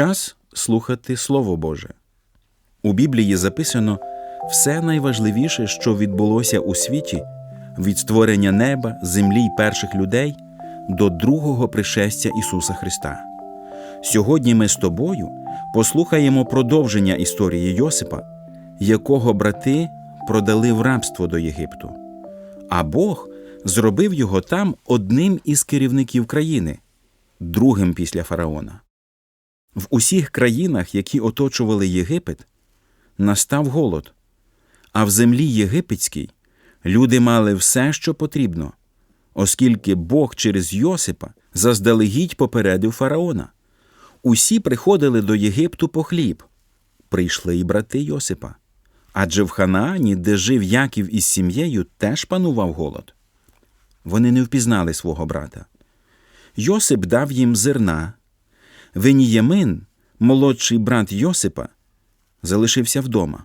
Час слухати Слово Боже. У Біблії записано все найважливіше, що відбулося у світі від створення неба, землі й перших людей до другого пришестя Ісуса Христа. Сьогодні ми з тобою послухаємо продовження історії Йосипа, якого брати продали в рабство до Єгипту. А Бог зробив його там одним із керівників країни, другим після фараона. В усіх країнах, які оточували Єгипет, настав голод, а в землі єгипетській люди мали все, що потрібно, оскільки Бог через Йосипа заздалегідь попередив фараона. Усі приходили до Єгипту по хліб. Прийшли й брати Йосипа. Адже в Ханаані, де жив Яків із сім'єю, теж панував голод. Вони не впізнали свого брата. Йосип дав їм зерна. Веніямин, молодший брат Йосипа, залишився вдома.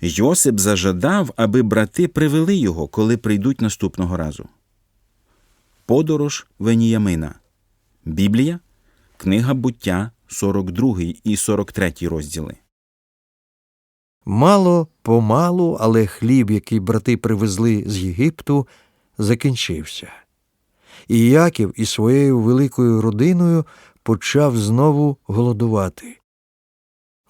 Йосип зажадав, аби брати привели його, коли прийдуть наступного разу. Подорож Веніямина. Біблія, книга буття, 42 і 43 розділи. Мало помалу, але хліб, який брати привезли з Єгипту, закінчився. І Яків із своєю великою родиною почав знову голодувати.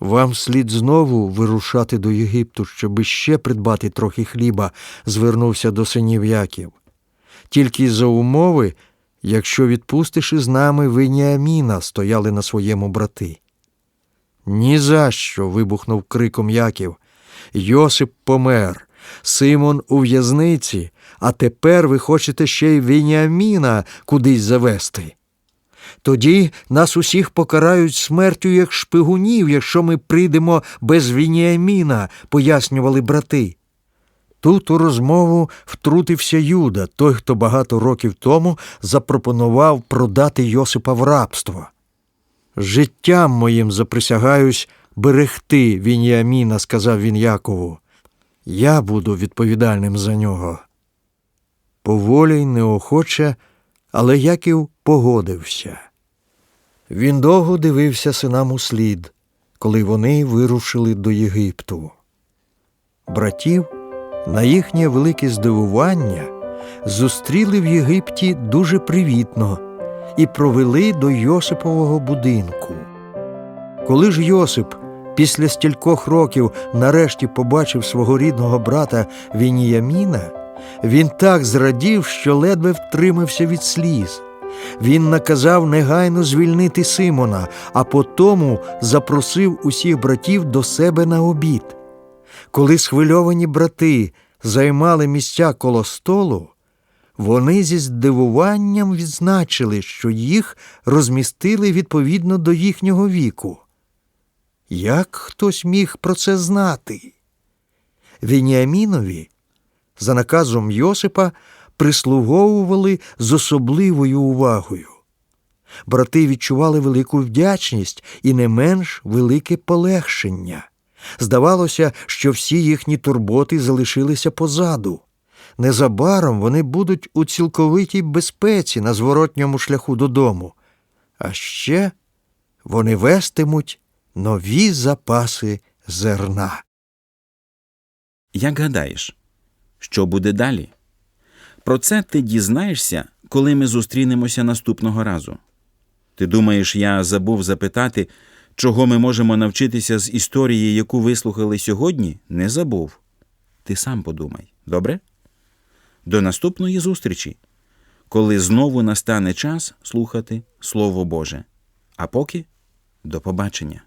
Вам слід знову вирушати до Єгипту, щоби ще придбати трохи хліба, звернувся до синів Яків. Тільки за умови, якщо відпустиш із нами Веніаміна, стояли на своєму брати. «Ні за що!» – вибухнув криком Яків. Йосип помер, Симон у в'язниці, а тепер ви хочете ще й Веніаміна кудись завести. Тоді нас усіх покарають смертю як шпигунів, якщо ми прийдемо без Веніаміна, пояснювали брати. Тут у розмову втрутився Юда, той, хто багато років тому запропонував продати Йосипа в рабство. Життям моїм заприсягаюсь берегти Вініаміна, сказав він Якову. Я буду відповідальним за нього. Поволі й неохоче, але Яків погодився. Він довго дивився синам у слід, коли вони вирушили до Єгипту. Братів, на їхнє велике здивування, зустріли в Єгипті дуже привітно і провели до Йосипового будинку. Коли ж Йосип після стількох років нарешті побачив свого рідного брата Вініяміна, він так зрадів, що ледве втримався від сліз. Він наказав негайно звільнити Симона, а потому запросив усіх братів до себе на обід. Коли схвильовані брати займали місця коло столу, вони зі здивуванням відзначили, що їх розмістили відповідно до їхнього віку. Як хтось міг про це знати? Веніамінові, за наказом Йосипа, прислуговували з особливою увагою. Брати відчували велику вдячність і не менш велике полегшення. Здавалося, що всі їхні турботи залишилися позаду. Незабаром вони будуть у цілковитій безпеці на зворотньому шляху додому. А ще вони вестимуть нові запаси зерна. Як гадаєш, що буде далі? Про це ти дізнаєшся, коли ми зустрінемося наступного разу. Ти думаєш, я забув запитати, чого ми можемо навчитися з історії, яку вислухали сьогодні? Не забув. Ти сам подумай, добре? До наступної зустрічі, коли знову настане час слухати Слово Боже. А поки до побачення.